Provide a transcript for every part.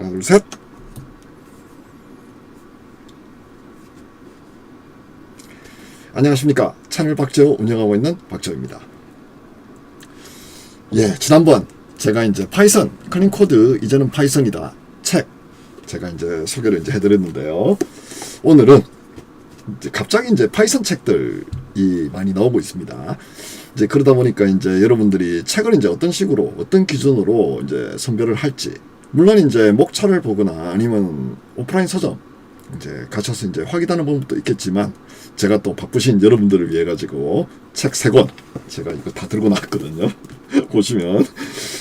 하나, 둘, 셋. 안녕하십니까. 채널 박재호 운영하고 있는 박재호입니다. 예, 지난번 제가 이제 파이썬, 클린 코드, 이제는 파이썬이다. 책. 제가 이제 소개를 이제 해드렸는데요. 오늘은 이제 갑자기 이제 파이썬 책들이 많이 나오고 있습니다. 이제 그러다 보니까 이제 여러분들이 책을 이제 어떤 식으로, 어떤 기준으로 이제 선별을 할지. 물론 이제 목차를 보거나 아니면 오프라인 서점 이제 가셔서 이제 확인하는 방법도 있겠지만 제가 또 바쁘신 여러분들을 위해 가지고 책 세 권 제가 이거 다 들고 나왔거든요. 보시면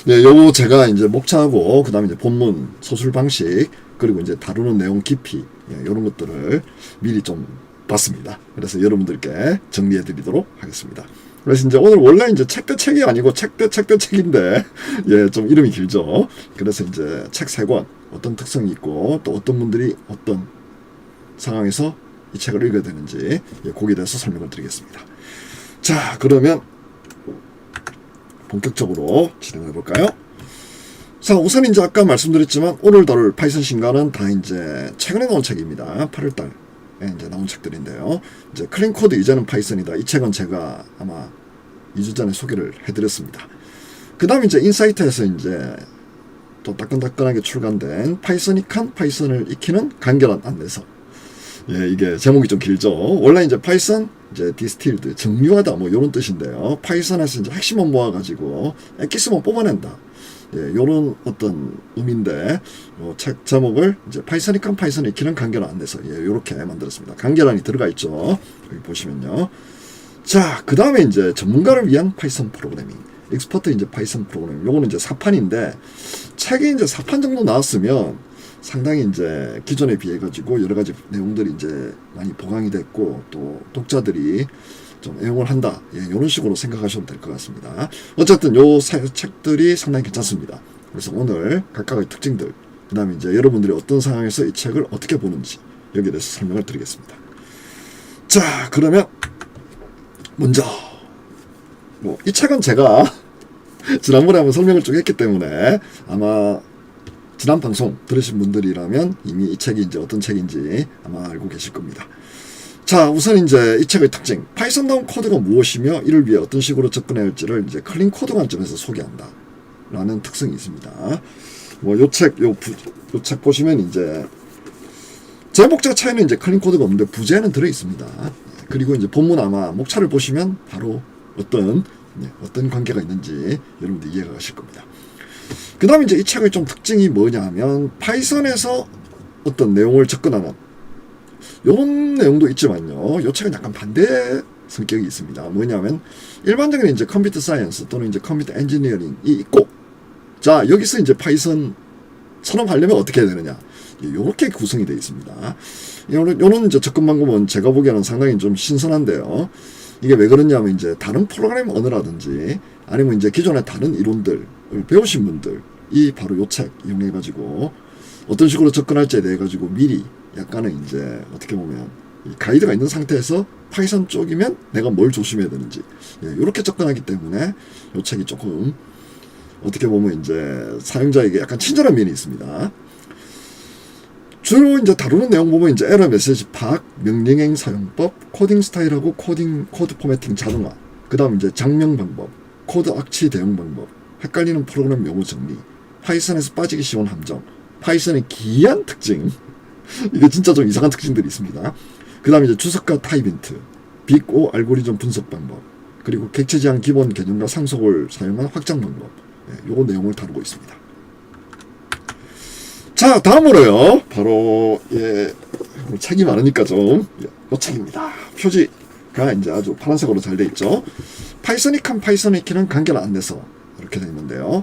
네, 요거 제가 이제 목차하고 그다음에 이제 본문 서술 방식 그리고 이제 다루는 내용 깊이 예, 이런 것들을 미리 좀 봤습니다. 그래서 여러분들께 정리해 드리도록 하겠습니다. 그래서 이제 오늘 원래 이제 책대 책이 아니고 책대 책대 책인데 예 좀 이름이 길죠. 그래서 이제 책 세 권 어떤 특성이 있고 또 어떤 분들이 어떤 상황에서 이 책을 읽어야 되는지 예, 거기에 대해서 설명을 드리겠습니다. 자 그러면 본격적으로 진행해 볼까요? 자 우선 이제 아까 말씀드렸지만 오늘 다룰 파이썬 신간은 다 이제 최근에 나온 책입니다. 8월달 에 이제 나온 책들인데요. 이제 클린 코드 이제는 파이썬이다. 이 책은 제가 아마 2주 전에 소개를 해드렸습니다. 그 다음 이제 인사이트에서 이제 또 따끈따끈하게 출간된 파이썬이 칸 파이썬을 익히는 간결한 안내서. 예, 이게 제목이 좀 길죠. 원래 이제 파이썬, 이제 디스틸드, 정류하다 뭐 이런 뜻인데요. 파이썬에서 이제 핵심만 모아가지고 엑기스만 뽑아낸다. 예, 요런 어떤 의미인데, 요책 제목을 이제 파이썬이칸 파이썬을 익히는 간결한 안내서. 예, 요렇게 만들었습니다. 간결한이 들어가 있죠. 여기 보시면요. 자, 그 다음에 이제 전문가를 위한 파이썬 프로그래밍. 엑스퍼트 이제 파이썬 프로그래밍. 요거는 이제 4판인데, 책이 이제 4판 정도 나왔으면 상당히 이제 기존에 비해 가지고 여러 가지 내용들이 이제 많이 보강이 됐고 또 독자들이 좀 애용을 한다. 예, 이런 식으로 생각하시면 될것 같습니다. 어쨌든 요 세- 책들이 상당히 괜찮습니다. 그래서 오늘 각각의 특징들, 그 다음에 이제 여러분들이 어떤 상황에서 이 책을 어떻게 보는지 여기에 대해서 설명을 드리겠습니다. 자, 그러면 먼저 뭐 이 책은 제가 지난번에 한번 설명을 쭉 했기 때문에 아마 지난 방송 들으신 분들이라면 이미 이 책이 이제 어떤 책인지 아마 알고 계실 겁니다. 자, 우선 이제 이 책의 특징. 파이썬다운 코드가 무엇이며 이를 위해 어떤 식으로 접근해야 할지를 이제 클린 코드 관점에서 소개한다. 라는 특성이 있습니다. 뭐, 요 책, 요 부, 요 책 보시면 이제 제목 자체에는 이제 클린 코드가 없는데 부제는 들어 있습니다. 그리고 이제 본문 아마 목차를 보시면 바로 어떤, 네, 어떤 관계가 있는지 여러분들 이해가 가실 겁니다. 그 다음에 이제 이 책의 좀 특징이 뭐냐 하면 파이썬에서 어떤 내용을 접근하는 이런 내용도 있지만요. 이 책은 약간 반대 성격이 있습니다. 뭐냐면 일반적인 이제 컴퓨터 사이언스 또는 이제 컴퓨터 엔지니어링이 있고 자 여기서 이제 파이썬 선언하려면 어떻게 해야 되느냐 이렇게 구성이 되어 있습니다. 요런, 요런 이제 접근 방법은 제가 보기에는 상당히 좀 신선한데요. 이게 왜 그러냐면 이제 다른 프로그램 언어라든지 아니면 이제 기존의 다른 이론들을 배우신 분들이 바로 요 책 이용해 가지고 어떤 식으로 접근할지에 대해 가지고 미리 약간의 이제 어떻게 보면 이 가이드가 있는 상태에서 파이썬 쪽이면 내가 뭘 조심해야 되는지. 예, 이렇게 접근하기 때문에 요 책이 조금 어떻게 보면 이제 사용자에게 약간 친절한 면이 있습니다. 주로 이제 다루는 내용 보면 이제 에러 메시지 파악, 명령행 사용법, 코딩 스타일하고 코딩 코드 포매팅 자동화, 그다음 이제 장명 방법, 코드 악취 대응 방법, 헷갈리는 프로그램 용어 정리, 파이썬에서 빠지기 쉬운 함정, 파이썬의 기이한 특징, 이게 진짜 좀 이상한 특징들이 있습니다. 그 다음 이제 주석과 타입인트, 빅오 알고리즘 분석 방법, 그리고 객체 지향 기본 개념과 상속을 사용한 확장 방법, 예, 요거 내용을 다루고 있습니다. 자, 다음으로요. 바로 예, 뭐 책이 많으니까 좀이 책입니다. 표지가 이제 아주 파란색으로 잘 돼 있죠. 파이썬이칸 파이썬이키는 간결한 안내서 이렇게 돼 있는데요.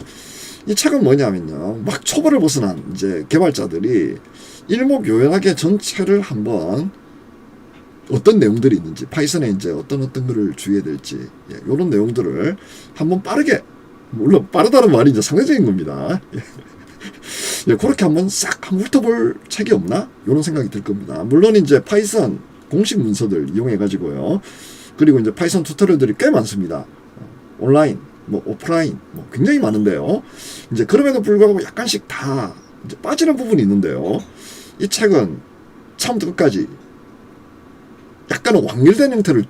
이 책은 뭐냐면요. 막 초보를 벗어난 이제 개발자들이 일목요연하게 전체를 한번 어떤 내용들이 있는지 파이썬에 이제 어떤 어떤 거를 주의해야 될지 예, 이런 내용들을 한번 빠르게 물론 빠르다는 말이 이제 상대적인 겁니다. 예. 예, 그렇게 한번 싹 한번 훑어볼 책이 없나? 이런 생각이 들 겁니다. 물론 이제 파이썬 공식 문서들 이용해 가지고요. 그리고 이제 파이썬 튜토리얼들이 꽤 많습니다. 어, 온라인, 뭐 오프라인, 뭐 굉장히 많은데요. 이제 그럼에도 불구하고 약간씩 다 빠지는 부분이 있는데요. 이 책은 처음부터 끝까지 약간은 완결된 형태를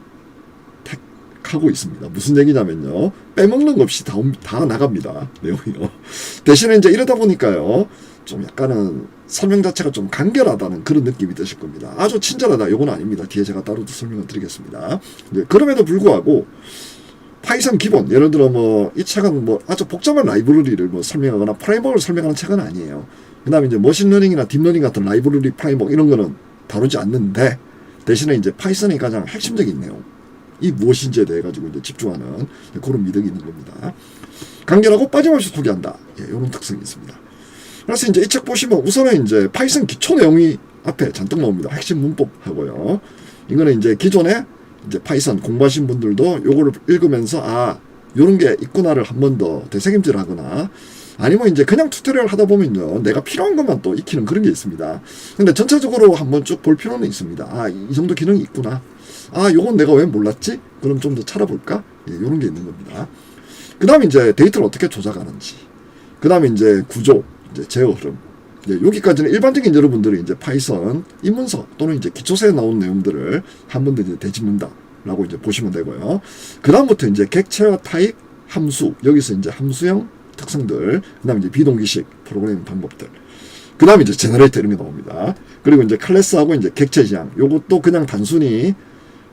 택하고 있습니다. 무슨 얘기냐면요. 빼먹는 것 없이 다, 옵- 다 나갑니다. 내용이요. 대신에 이제 이러다 보니까요. 좀 약간은 설명 자체가 좀 간결하다는 그런 느낌이 드실 겁니다. 아주 친절하다. 요건 아닙니다. 뒤에 제가 따로 설명을 드리겠습니다. 네, 그럼에도 불구하고 파이썬 기본 예를 들어 뭐 이 책은 뭐 아주 복잡한 라이브러리를 뭐 설명하거나 프레임워크를 설명하는 책은 아니에요. 그 다음에 이제 머신러닝이나 딥러닝 같은 라이브러리 프레임워크 이런 거는 다루지 않는데 대신에 이제 파이썬의 가장 핵심적인 내용 이 무엇인지에 대해 가지고 이제 집중하는 그런 미덕이 있는 겁니다. 간결하고 빠짐없이 소개한다. 예, 이런 특성이 있습니다. 그래서 이제 이 책 보시면 우선은 이제 파이썬 기초 내용이 앞에 잔뜩 나옵니다. 핵심 문법하고요. 이거는 이제 기존에 이제 파이썬 공부하신 분들도 요거를 읽으면서 아 요런 게 있구나를 한 번 더 되새김질 하거나 아니면 이제 그냥 튜토리얼 하다 보면요 내가 필요한 것만 또 익히는 그런 게 있습니다. 근데 전체적으로 한번 쭉 볼 필요는 있습니다. 아 이 정도 기능이 있구나. 아 요건 내가 왜 몰랐지? 그럼 좀 더 찾아볼까? 예, 요런 게 있는 겁니다. 그 다음에 이제 데이터를 어떻게 조작하는지. 그 다음에 이제 구조 이제 제어 흐름. 예, 여기까지는 일반적인 여러분들이 이제 파이썬 입문서 또는 이제 기초서에 나온 내용들을 한 번 더 이제 되짚는다라고 이제 보시면 되고요. 그 다음부터 이제 객체와 타입, 함수 여기서 이제 함수형 특성들, 그 다음 이제 비동기식 프로그래밍 방법들. 그 다음에 이제 제너레이터 게 나옵니다. 그리고 이제 클래스하고 이제 객체 지향. 요것도 그냥 단순히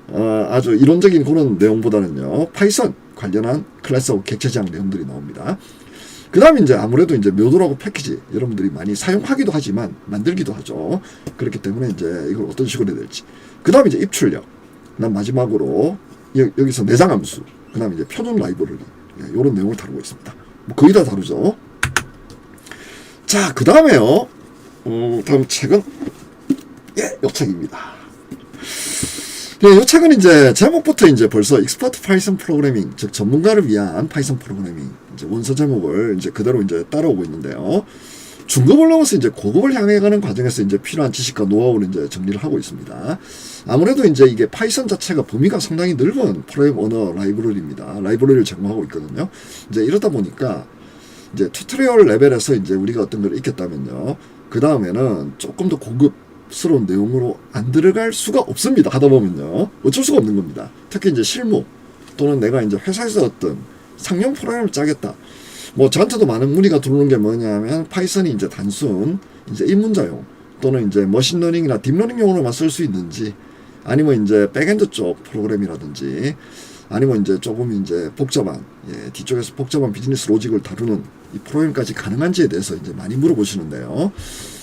어, 아주 이론적인 그런 내용보다는요. 파이썬 관련한 클래스하고 객체 지향 내용들이 나옵니다. 그 다음에 이제 아무래도 이제 묘도라고 패키지 여러분들이 많이 사용하기도 하지만 만들기도 하죠. 그렇기 때문에 이제 이걸 어떤 식으로 해야 될지. 그 다음에 이제 입출력. 그 다음 마지막으로 여, 여기서 내장함수. 그 다음에 이제 표준 라이브러리. 이런 내용을 다루고 있습니다. 뭐 거의 다 다루죠. 자, 그 다음에요. 음, 다음 책은 예, 이 책입니다. 예, 이 책은 이제 제목부터 이제 벌써 익스퍼트 파이썬 프로그래밍, 즉 전문가를 위한 파이썬 프로그래밍 이제 원서 제목을 이제 그대로 이제 따라오고 있는데요. 중급을 넘어서 이제 고급을 향해 가는 과정에서 이제 필요한 지식과 노하우를 이제 정리를 하고 있습니다. 아무래도 이제 이게 파이썬 자체가 범위가 상당히 넓은 프로그램 언어 라이브러리입니다. 라이브러리를 제공하고 있거든요. 이제 이러다 보니까 이제 튜토리얼 레벨에서 이제 우리가 어떤 걸 익혔다면요. 그 다음에는 조금 더 고급 스러운 내용으로 안 들어갈 수가 없습니다. 하다 보면요. 어쩔 수가 없는 겁니다. 특히 이제 실무 또는 내가 이제 회사에서 어떤 상용 프로그램을 짜겠다. 뭐 저한테도 많은 문의가 들어오는 게 뭐냐면 파이썬이 이제 단순 이제 입문자용 또는 이제 머신러닝이나 딥러닝용으로만 쓸 수 있는지 아니면 이제 백엔드 쪽 프로그램이라든지 아니면 이제 조금 이제 복잡한 예, 뒤쪽에서 복잡한 비즈니스 로직을 다루는 이 프로그램까지 가능한지에 대해서 이제 많이 물어보시는데요.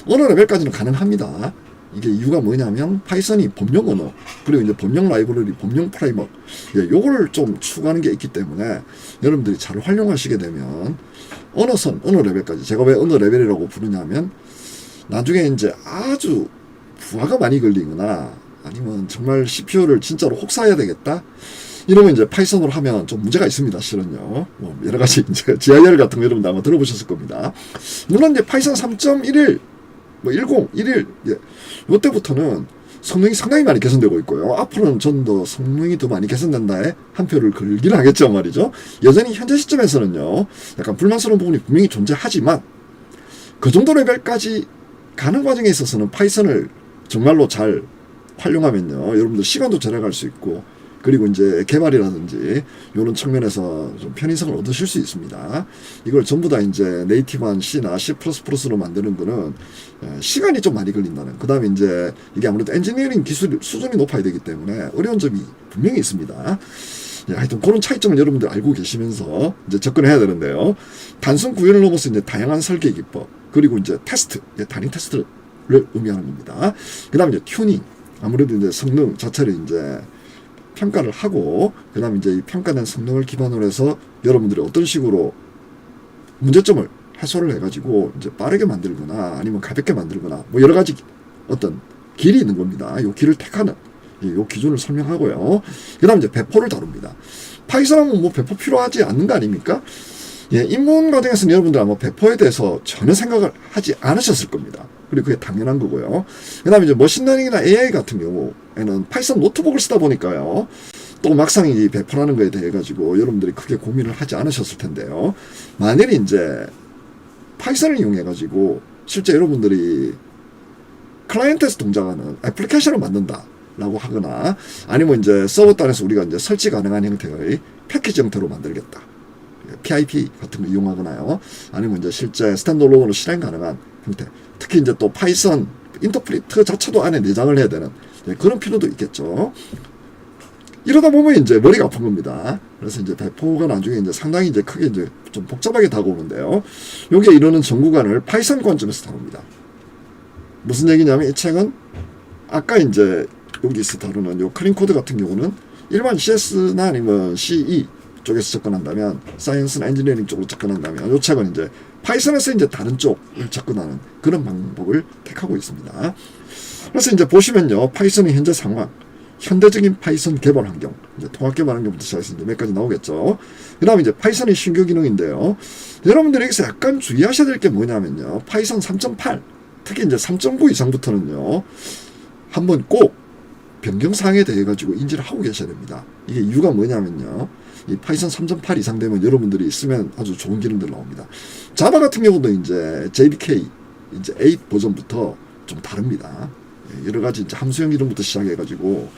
어느 레벨까지는 가능합니다. 이게 이유가 뭐냐면 파이썬이 범용 언어 그리고 이제 범용 라이브러리 범용 프레임워크 예, 요거를 좀 추구하는 게 있기 때문에 여러분들이 잘 활용하시게 되면 어느 선 어느 레벨까지 제가 왜 어느 레벨이라고 부르냐면 나중에 이제 아주 부하가 많이 걸리거나 아니면 정말 CPU를 진짜로 혹사해야 되겠다 이러면 이제 파이썬으로 하면 좀 문제가 있습니다, 실은요. 뭐 여러 가지 이제 GIR 같은 거 여러분들 아마 들어보셨을 겁니다. 물론 이제 파이썬 3.11, 뭐 10, 11, 예. 이때부터는 성능이 상당히 많이 개선되고 있고요. 앞으로는 좀 더 성능이 더 많이 개선된다에 한 표를 걸긴 하겠죠, 말이죠. 여전히 현재 시점에서는요, 약간 불만스러운 부분이 분명히 존재하지만, 그 정도 레벨까지 가는 과정에 있어서는 파이썬을 정말로 잘 활용하면요, 여러분들 시간도 절약할 수 있고, 그리고 이제 개발이라든지 이런 측면에서 좀 편의성을 얻으실 수 있습니다. 이걸 전부 다 이제 네이티브한 C나 C++로 만드는 거는 에, 시간이 좀 많이 걸린다는. 그 다음에 이제 이게 아무래도 엔지니어링 기술 수준이 높아야 되기 때문에 어려운 점이 분명히 있습니다. 예, 하여튼 그런 차이점을 여러분들 알고 계시면서 이제 접근해야 되는데요. 단순 구현을 넘어서 이제 다양한 설계 기법 그리고 이제 테스트, 예, 단위 테스트를 의미하는 겁니다. 그 다음에 이제 튜닝. 아무래도 이제 성능 자체를 이제 평가를 하고 그다음에 이제 이 평가된 성능을 기반으로 해서 여러분들이 어떤 식으로 문제점을 해소를 해가지고 이제 빠르게 만들거나 아니면 가볍게 만들거나 뭐 여러 가지 어떤 길이 있는 겁니다. 이 길을 택하는 이 기준을 설명하고요. 그다음 이제 배포를 다룹니다. 파이썬하면 뭐 배포 필요하지 않는 거 아닙니까? 예, 입문 과정에서는 여러분들 아마 배포에 대해서 전혀 생각을 하지 않으셨을 겁니다. 그리고 그게 당연한 거고요. 그 다음에 이제 머신러닝이나 AI 같은 경우에는 파이썬 노트북을 쓰다 보니까요. 또 막상 이 배포라는 거에 대해 가지고 여러분들이 크게 고민을 하지 않으셨을 텐데요. 만일 이제 파이썬을 이용해 가지고 실제 여러분들이 클라이언트에서 동작하는 애플리케이션을 만든다 라고 하거나 아니면 이제 서버 단에서 우리가 이제 설치 가능한 형태의 패키지 형태로 만들겠다. PIP 같은 거 이용하거나요. 아니면 이제 실제 스탠드얼론으로 실행 가능한 형태. 특히 이제 또 파이썬 인터프리트 자체도 안에 내장을 해야 되는 예, 그런 필요도 있겠죠. 이러다 보면 이제 머리가 아픈 겁니다. 그래서 이제 배포가 나중에 이제 상당히 이제 크게 이제 좀 복잡하게 다가오는데요. 여기에 이르는 전 구간을 파이썬 관점에서 다룹니다. 무슨 얘기냐면 이 책은 아까 이제 여기서 다루는 요 클린 코드 같은 경우는 일반 CS나 아니면 CE 쪽에서 접근한다면 사이언스나 엔지니어링 쪽으로 접근한다면 요 책은 이제 파이썬에서 이제 다른 쪽을 접근하는 그런 방법을 택하고 있습니다. 그래서 이제 보시면요 파이썬의 현재 상황 현대적인 파이썬 개발 환경, 이제 통합 개발 환경부터 시작해서 이제 몇 가지 나오겠죠. 그 다음에 이제 파이썬의 신규 기능인데요. 여러분들이 여기서 약간 주의하셔야 될 게 뭐냐면요. 파이썬 3.8, 특히 이제 3.9 이상부터는요. 한번 꼭 변경사항에 대해 가지고 인지를 하고 계셔야 됩니다. 이게 이유가 뭐냐면요. 이 파이썬 3.8 이상 되면 여러분들이 쓰면 아주 좋은 기능들 나옵니다. 자바 같은 경우도 이제 JDK 이제 8 버전부터 좀 다릅니다. 예, 여러 가지 이제 함수형 이름부터 시작해가지고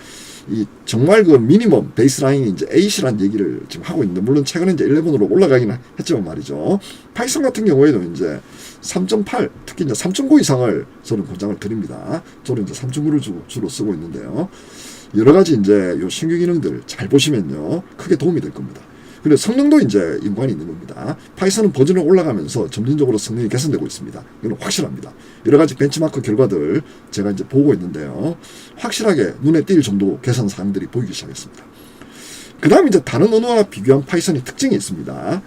이 정말 그 미니멈 베이스라인이 이제 8이란 얘기를 지금 하고 있는데 물론 최근에 이제 11으로 올라가긴 했지만 말이죠. 파이썬 같은 경우에도 이제 3.8 특히 이제 3.9 이상을 저는 권장을 드립니다. 저는 이제 3.9를 주, 주로 쓰고 있는데요. 여러 가지 이제 요 신규 기능들 잘 보시면요 크게 도움이 될 겁니다. 그리고 성능도 이제 연관이 있는 겁니다. 파이썬은 버전이 올라가면서 점진적으로 성능이 개선되고 있습니다. 이건 확실합니다. 여러 가지 벤치마크 결과들 제가 이제 보고 있는데요. 확실하게 눈에 띌 정도 개선 사항들이 보이기 시작했습니다. 그 다음 이제 다른 언어와 비교한 파이썬의 특징이 있습니다.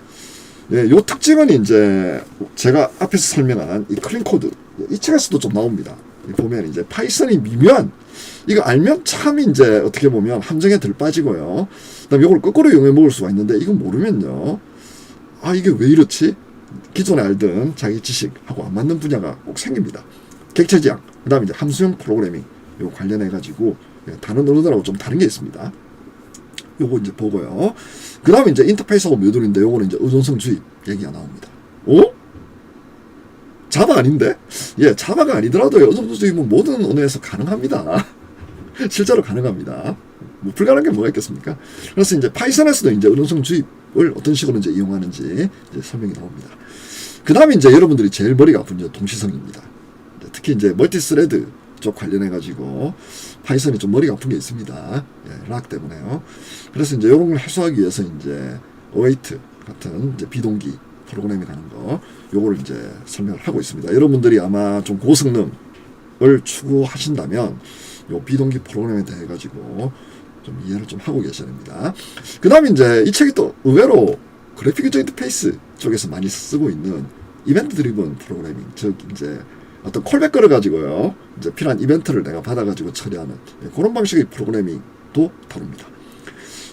예, 요 특징은 이제 제가 앞에서 설명한 이 클린 코드 이 책에서도 좀 나옵니다. 보면 이제 파이썬이 미묘한 이거 알면 참 이제 어떻게 보면 함정에 들 빠지고요. 그다음 이걸 거꾸로 이용해 먹을 수가 있는데 이거 모르면요. 아 이게 왜 이렇지? 기존에 알던 자기 지식하고 안 맞는 분야가 꼭 생깁니다. 객체 지향, 그다음에 이제 함수형 프로그래밍 요 관련해 가지고 예, 다른 언어들하고 좀 다른 게 있습니다. 요거 이제 보고요. 그 다음에 이제 인터페이스하고 모듈인데 요거는 이제 의존성 주입 얘기가 나옵니다. 오? 자바 아닌데? 예, 자바가 아니더라도 의존성 주입은 모든 언어에서 가능합니다. 실제로 가능합니다. 뭐 불가능한 게 뭐가 있겠습니까? 그래서 이제 파이썬에서도 이제 의존성 주입을 어떤 식으로 이제 이용하는지 이제 설명이 나옵니다. 그 다음에 이제 여러분들이 제일 머리가 아픈 이제 동시성입니다. 특히 이제 멀티스레드 쪽 관련해 가지고 파이썬이 좀 머리가 아픈 게 있습니다. 예, 락 때문에요. 그래서 이제 이런 걸 해소하기 위해서 이제 어웨이트 같은 이제 비동기 프로그램이라는 거 요거를 이제 설명을 하고 있습니다. 여러분들이 아마 좀 고성능을 추구하신다면 요 비동기 프로그램에 대해 가지고 좀 이해를 좀 하고 계셔야 됩니다. 그 다음에 이제 이 책이 또 의외로 그래픽 유저 인터페이스 쪽에서 많이 쓰고 있는 이벤트 드리븐 프로그래밍, 즉 이제 어떤 콜백거를 가지고요, 이제 필요한 이벤트를 내가 받아가지고 처리하는 예, 그런 방식의 프로그래밍도 다룹니다.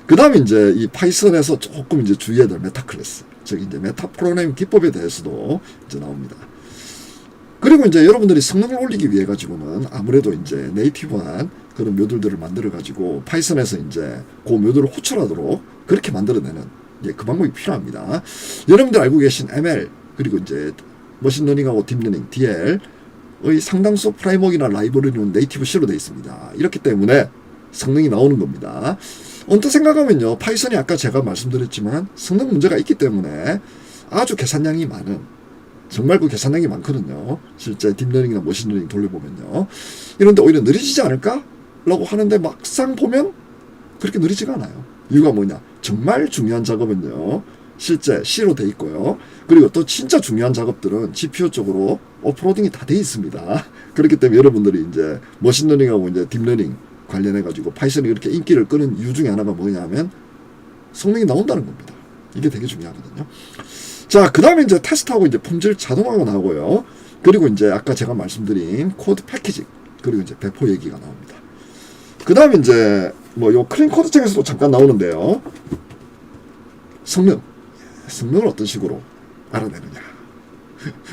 그 다음에 이제 이 파이썬에서 조금 이제 주의해야 될 메타 클래스, 즉 이제 메타 프로그래밍 기법에 대해서도 이제 나옵니다. 그리고 이제 여러분들이 성능을 올리기 위해 가지고는 아무래도 이제 네이티브한 그런 모듈들을 만들어 가지고 파이썬에서 이제 그 모듈을 호출하도록 그렇게 만들어내는 예, 그 방법이 필요합니다. 여러분들 알고 계신 ML 그리고 이제 머신러닝하고 딥러닝 DL 의 상당수 프라임워크나 라이브러리는 네이티브 C로 되어 있습니다. 이렇기 때문에 성능이 나오는 겁니다. 언뜻 생각하면요, 파이썬이 아까 제가 말씀드렸지만 성능 문제가 있기 때문에 아주 계산량이 많은 정말 그 계산량이 많거든요. 실제 딥러닝이나 머신러닝 돌려보면요. 이런데 오히려 느려지지 않을까? 라고 하는데 막상 보면 그렇게 느리지가 않아요. 이유가 뭐냐? 정말 중요한 작업은요. 실제 C로 돼 있고요. 그리고 또 진짜 중요한 작업들은 GPU 쪽으로 오프로딩이 다 돼 있습니다. 그렇기 때문에 여러분들이 이제 머신러닝하고 이제 딥러닝 관련해 가지고 파이썬이 그렇게 인기를 끄는 이유 중에 하나가 뭐냐면 성능이 나온다는 겁니다. 이게 되게 중요하거든요. 자, 그 다음에 이제 테스트하고 이제 품질 자동화가 나오고요. 그리고 이제 아까 제가 말씀드린 코드 패키징, 그리고 이제 배포 얘기가 나옵니다. 그 다음에 이제 뭐 요 클린 코드 책에서도 잠깐 나오는데요. 성능. 성능을 어떤 식으로 알아내느냐.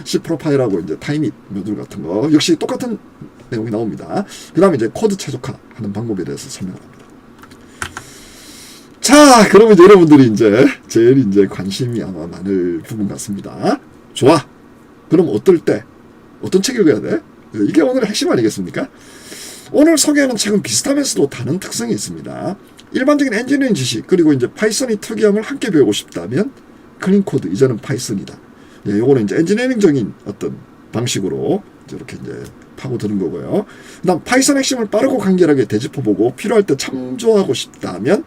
C 프로파일하고 이제 타이밋 모듈 같은 거 역시 똑같은 내용이 나옵니다. 그 다음에 이제 코드 최적화하는 방법에 대해서 설명을 합니다. 자, 그러면 이제 여러분들이 이제 제일 이제 관심이 아마 많을 부분 같습니다. 좋아. 그럼 어떨 때 어떤 책 읽어야 돼? 이게 오늘의 핵심 아니겠습니까? 오늘 소개하는 책은 비슷하면서도 다른 특성이 있습니다. 일반적인 엔지니어링 지식 그리고 이제 파이썬의 특이함을 함께 배우고 싶다면 클린 코드 이제는 파이썬이다. 예, 요거는 이제 엔지니어링적인 어떤 방식으로 이렇게 이제 파고드는 거고요. 그다음 파이썬 핵심을 빠르고 간결하게 되짚어보고 필요할 때 참조하고 싶다면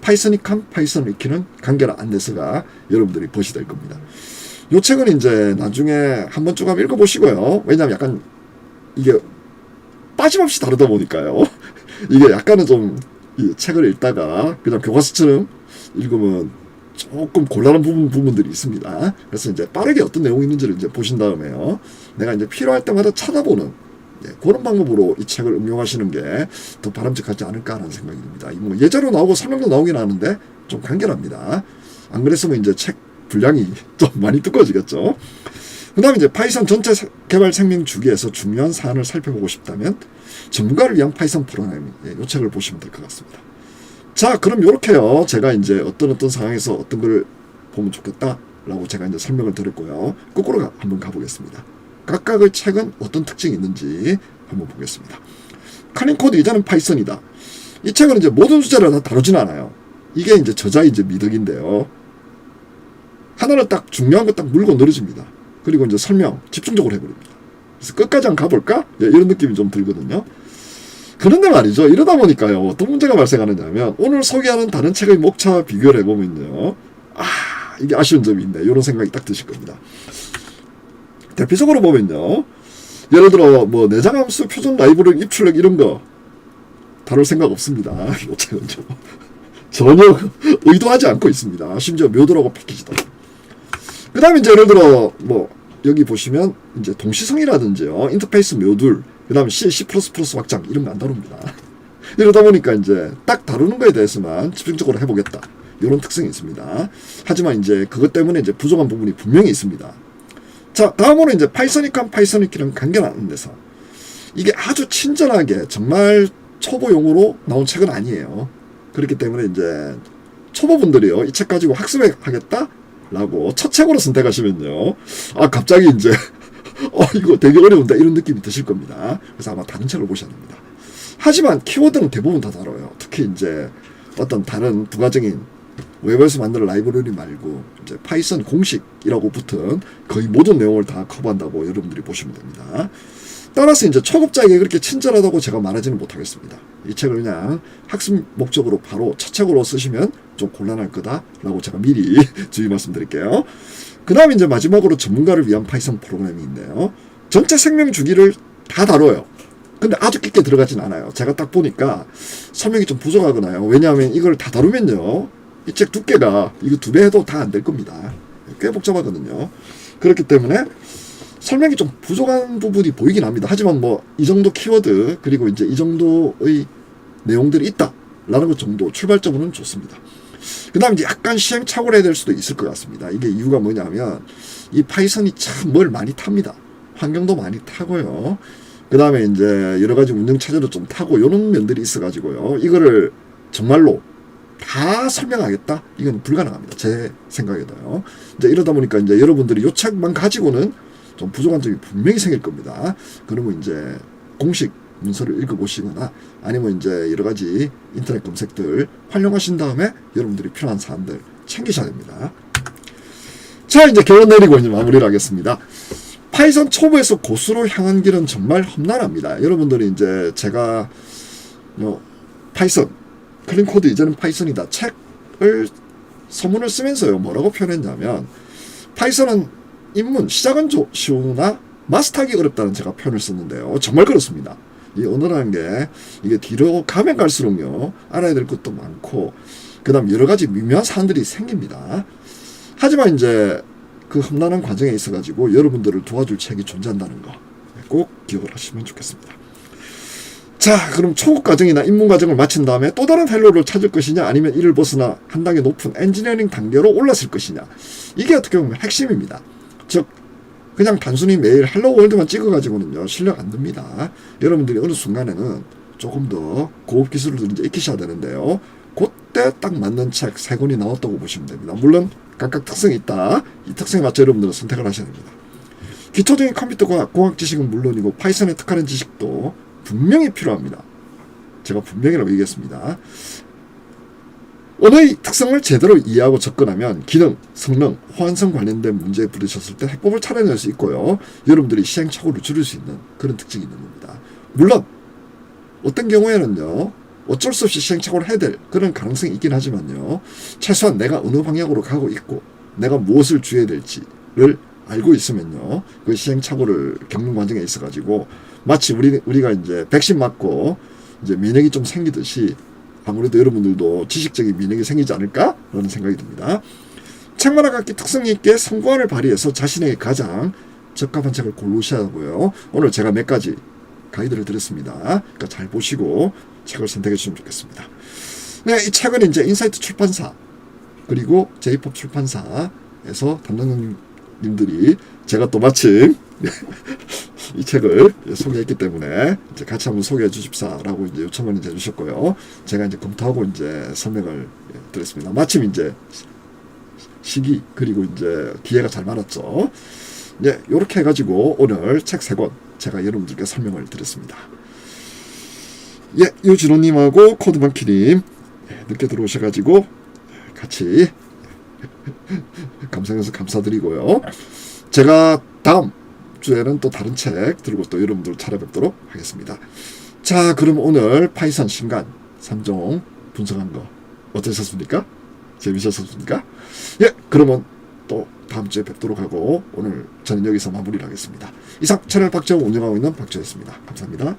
파이썬이캄 파이썬 위키는 간결한 안내서가 여러분들이 보시 될 겁니다. 요 책은 이제 나중에 한번 쭉 한번 읽어보시고요. 왜냐하면 약간 이게 빠짐없이 다르다 보니까요. 이게 약간은 좀이 책을 읽다가 그냥 교과서처럼 읽으면 조금 곤란한 부분, 부분들이 있습니다. 그래서 이제 빠르게 어떤 내용이 있는지를 이제 보신 다음에요. 내가 이제 필요할 때마다 찾아보는 예, 그런 방법으로 이 책을 응용하시는 게 더 바람직하지 않을까라는 생각이 듭니다. 뭐 예제로 나오고 설명도 나오긴 하는데 좀 간결합니다. 안 그랬으면 이제 책 분량이 좀 많이 두꺼워지겠죠. 그 다음에 이제 파이썬 전체 사- 개발 생명 주기에서 중요한 사안을 살펴보고 싶다면 전문가를 위한 파이썬 프로그래밍 예, 이 책을 보시면 될 것 같습니다. 자 그럼 이렇게요. 제가 이제 어떤 어떤 상황에서 어떤 걸 보면 좋겠다라고 제가 이제 설명을 드렸고요. 거꾸로 가- 한번 가보겠습니다. 각각의 책은 어떤 특징이 있는지 한번 보겠습니다. 카닝 코드 이자는 파이썬이다. 이 책은 이제 모든 주제를 다 다루진 않아요. 이게 이제 저자의 이제 미덕인데요. 하나를 딱 중요한 거 딱 물고 늘어집니다. 그리고 이제 설명 집중적으로 해버립니다. 그래서 끝까지 한번 가볼까? 예, 이런 느낌이 좀 들거든요. 그런데 말이죠. 이러다 보니까요. 어떤 문제가 발생하느냐면 오늘 소개하는 다른 책의 목차와 비교를 해보면요. 아 이게 아쉬운 점이 있네. 이런 생각이 딱 드실 겁니다. 대표적으로 보면요. 예를 들어 뭐 내장함수, 표준 라이브러리 입출력 이런 거 다룰 생각 없습니다. 이 책은 좀 전혀 의도하지 않고 있습니다. 심지어 묘도라고 패키지도. 그 다음에 이제 예를 들어 뭐 여기 보시면 이제 동시성이라든지요 인터페이스 묘둘 그 다음에 C, C++ 확장 이런 거 안 다룹니다. 이러다 보니까 이제 딱 다루는 거에 대해서만 집중적으로 해보겠다. 이런 특성이 있습니다. 하지만 이제 그것 때문에 이제 부족한 부분이 분명히 있습니다. 자, 다음으로 이제 파이썬이칸 파이썬이키는 간결한 데서 이게 아주 친절하게 정말 초보용으로 나온 책은 아니에요. 그렇기 때문에 이제 초보분들이요 이 책 가지고 학습하겠다 라고 첫 책으로 선택하시면요 아 갑자기 이제 어 이거 되게 어려운데 이런 느낌이 드실 겁니다 그래서 아마 다른 책을 보셔야 됩니다 하지만 키워드는 대부분 다 다뤄요 특히 이제 어떤 다른 부가적인 웹에서 만드는 라이브러리 말고 이제 파이썬 공식이라고 붙은 거의 모든 내용을 다 커버한다고 여러분들이 보시면 됩니다. 따라서 이제 초급자에게 그렇게 친절하다고 제가 말하지는 못하겠습니다. 이 책을 그냥 학습 목적으로 바로 첫 책으로 쓰시면 좀 곤란할 거다라고 제가 미리 주의 말씀드릴게요. 그 다음에 이제 마지막으로 전문가를 위한 파이썬 프로그램이 있네요. 전체 생명 주기를 다 다뤄요. 근데 아주 깊게 들어가진 않아요. 제가 딱 보니까 설명이 좀 부족하거나요. 왜냐하면 이걸 다 다루면요. 이 책 두께가 이거 두 배 해도 다 안 될 겁니다. 꽤 복잡하거든요. 그렇기 때문에 설명이 좀 부족한 부분이 보이긴 합니다. 하지만 뭐 이 정도 키워드 그리고 이제 이 정도의 내용들이 있다라는 것 정도 출발점으로는 좋습니다. 그 다음 이제 약간 시행착오를 해야 될 수도 있을 것 같습니다. 이게 이유가 뭐냐면 이 파이썬이 참 뭘 많이 탑니다. 환경도 많이 타고요. 그 다음에 이제 여러 가지 운영 체제도 좀 타고 이런 면들이 있어가지고요. 이거를 정말로 다 설명하겠다? 이건 불가능합니다. 제 생각에도요. 이제 이러다 보니까 이제 여러분들이 요 책만 가지고는 좀 부족한 점이 분명히 생길 겁니다. 그러면 이제 공식 문서를 읽어보시거나 아니면 이제 여러 가지 인터넷 검색들 활용하신 다음에 여러분들이 필요한 사안들 챙기셔야 됩니다. 자, 이제 결론 내리고 이제 마무리를 하겠습니다. 파이썬 초보에서 고수로 향한 길은 정말 험난합니다. 여러분들이 이제 제가 뭐 파이썬 클린 코드 이제는 파이썬이다 책을 서문을 쓰면서요 뭐라고 표현했냐면 파이썬은 입문 시작은 조- 쉬우나 마스터하기 어렵다는 제가 표현을 썼는데요 정말 그렇습니다 이 언어라는 게 이게 뒤로 가면 갈수록요 알아야 될 것도 많고 그다음 여러 가지 미묘한 사안들이 생깁니다 하지만 이제 그 험난한 과정에 있어 가지고 여러분들을 도와줄 책이 존재한다는 거 꼭 기억을 하시면 좋겠습니다. 자, 그럼 초급 과정이나 입문 과정을 마친 다음에 또 다른 헬로를 찾을 것이냐 아니면 이를 벗어나 한 단계 높은 엔지니어링 단계로 올랐을 것이냐. 이게 어떻게 보면 핵심입니다. 즉 그냥 단순히 매일 헬로 월드만 찍어가지고는요 실력 안 듭니다. 여러분들이 어느 순간에는 조금 더 고급 기술을 이제 익히셔야 되는데요. 그때 딱 맞는 책 세 권이 나왔다고 보시면 됩니다. 물론 각각 특성이 있다. 이 특성에 맞춰 여러분들은 선택을 하셔야 됩니다. 기초적인 컴퓨터과 공학 지식은 물론이고 파이썬에 특화된 지식도 분명히 필요합니다. 제가 분명히라고 얘기했습니다. 언어의 특성을 제대로 이해하고 접근하면 기능, 성능, 호환성 관련된 문제에 부딪혔을 때 해법을 찾아낼 수 있고요. 여러분들이 시행착오를 줄일 수 있는 그런 특징이 있는 겁니다. 물론 어떤 경우에는요. 어쩔 수 없이 시행착오를 해야 될 그런 가능성이 있긴 하지만요. 최소한 내가 어느 방향으로 가고 있고 내가 무엇을 주어야 될지를 알고 있으면요. 그 시행착오를 겪는 과정에 있어 가지고 마치 우리, 우리가 이제 백신 맞고 이제免疫좀 생기듯이 아무래도 여러분들도 지식적인免疫이 생기지 않을까라는 생각이 듭니다. 책만화 갖기 특성 있게 성공을 발휘해서 자신에게 가장 적합한 책을 고르셔야 하고요. 오늘 제가 몇 가지 가이드를 드렸습니다. 그러니까 잘 보시고 책을 선택해 주시면 좋겠습니다. 네, 이 책은 이제 인사이트 출판사 그리고 제이팝 출판사에서 담당님들이 제가 또 마침 이 책을 소개했기 때문에 이제 같이 한번 소개해 주십사라고 이제 요청을 이제 해주셨고요. 제가 이제 검토하고 이제 설명을 예, 드렸습니다. 마침 이제 시기 그리고 이제 기회가 잘 맞았죠. 네, 이렇게 해가지고 오늘 책 세 권 제가 여러분들께 설명을 드렸습니다. 예, 유진호님하고 코드만키님 예, 늦게 들어오셔가지고 같이 감상해서 감사드리고요. 제가 다음 주에는 또 다른 책 들고 또 여러분들 찾아뵙도록 하겠습니다. 자, 그럼 오늘 파이썬 신간 3종 분석한 거 어떠셨습니까? 재미있었습니까? 예, 그러면 또 다음 주에 뵙도록 하고 오늘 저는 여기서 마무리를 하겠습니다. 이상 채널 박재호 운영하고 있는 박재호였습니다. 감사합니다.